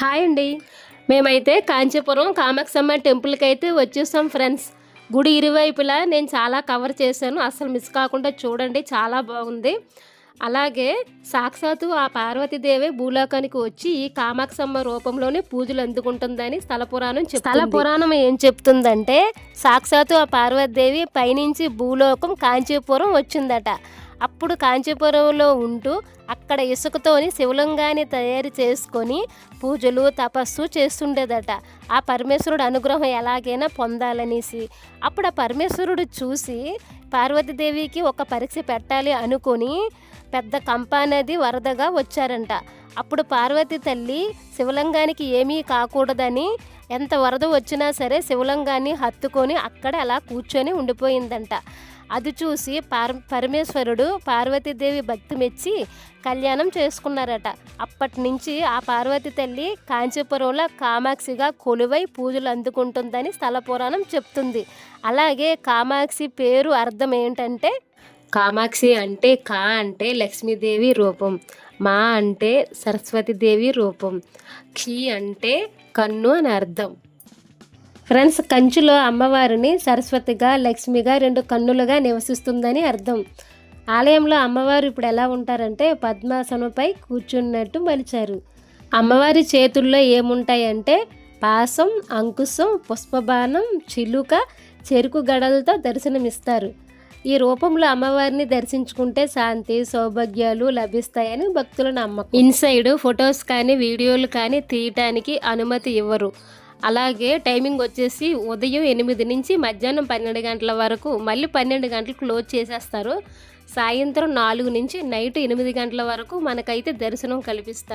Hi అండి. మేమైతే కాంచీపురం కామాక్షమ్మ టెంపుల్కి అయితే వచ్చేసాం ఫ్రెండ్స్. గుడి ఇరువైపులా నేను చాలా కవర్ చేశాను. అసలు మిస్ కాకుండా చూడండి చాలా బాగుంది. అలాగే సాక్షాత్తు ఆ పార్వతీదేవి భూలోకానికి వచ్చి ఈ కామాక్షమ్మ రూపంలోనే పూజలు అందుకుంటుందని స్థల పురాణం స్థల పురాణం ఏం చెప్తుందంటే సాక్షాత్తు ఆ పార్వతీదేవి పైనుంచి భూలోకం కాంచీపురం వచ్చిందట. అప్పుడు కాంచీపురంలో ఉంటూ అక్కడ ఇసుకతోని శివలింగాన్ని తయారు చేసుకొని పూజలు తపస్సు చేస్తుండేదట. ఆ పరమేశ్వరుడు అనుగ్రహం ఎలాగైనా పొందాలనేసి. అప్పుడు ఆ పరమేశ్వరుడు చూసి పార్వతీదేవికి ఒక పరీక్ష పెట్టాలి అనుకొని పెద్ద కంప అనేది వరదగా వచ్చారంట. అప్పుడు పార్వతి తల్లి శివలింగానికి ఏమీ కాకూడదని ఎంత వరద వచ్చినా సరే శివలింగాన్ని హత్తుకొని అక్కడ అలా కూర్చొని ఉండిపోయిందంట. అది చూసి పార్ పరమేశ్వరుడు పార్వతీదేవి భక్తి మెచ్చి కళ్యాణం చేసుకున్నారట. అప్పటి నుంచి ఆ పార్వతి తల్లి కాంచీపురంలో కామాక్షిగా కొలువై పూజలు అందుకుంటుందని స్థల పురాణం చెప్తుంది. అలాగే కామాక్షి పేరు అర్థం ఏంటంటే కామాక్షి అంటే కా అంటే లక్ష్మీదేవి రూపం మా అంటే సరస్వతీదేవి రూపం క్షి అంటే కన్ను అని అర్థం. ఫ్రెండ్స్ కంచులో అమ్మవారిని సరస్వతిగా లక్ష్మిగా రెండు కన్నులుగా నివసిస్తుందని అర్థం. ఆలయంలో అమ్మవారు ఇప్పుడు ఎలా ఉంటారంటే పద్మాసనంపై కూర్చున్నట్టు మలిచారు. అమ్మవారి చేతుల్లో ఏముంటాయంటే పాసం అంకుశం పుష్పబాణం చిలుక చెరుకు గడలతో దర్శనమిస్తారు. ఈ రూపంలో అమ్మవారిని దర్శించుకుంటే శాంతి సౌభాగ్యాలు లభిస్తాయని భక్తుల నమ్మకం. ఇన్సైడ్ ఫొటోస్ కానీ వీడియోలు కానీ తీయటానికి అనుమతి ఇవ్వరు. అలాగే టైమింగ్ వచ్చేసి ఉదయం ఎనిమిది నుంచి మధ్యాహ్నం పన్నెండు గంటల వరకు. మళ్ళీ పన్నెండు గంటలు క్లోజ్ చేసేస్తారు. సాయంత్రం నాలుగు నుంచి నైట్ ఎనిమిది గంటల వరకు మనకైతే దర్శనం కల్పిస్తారు.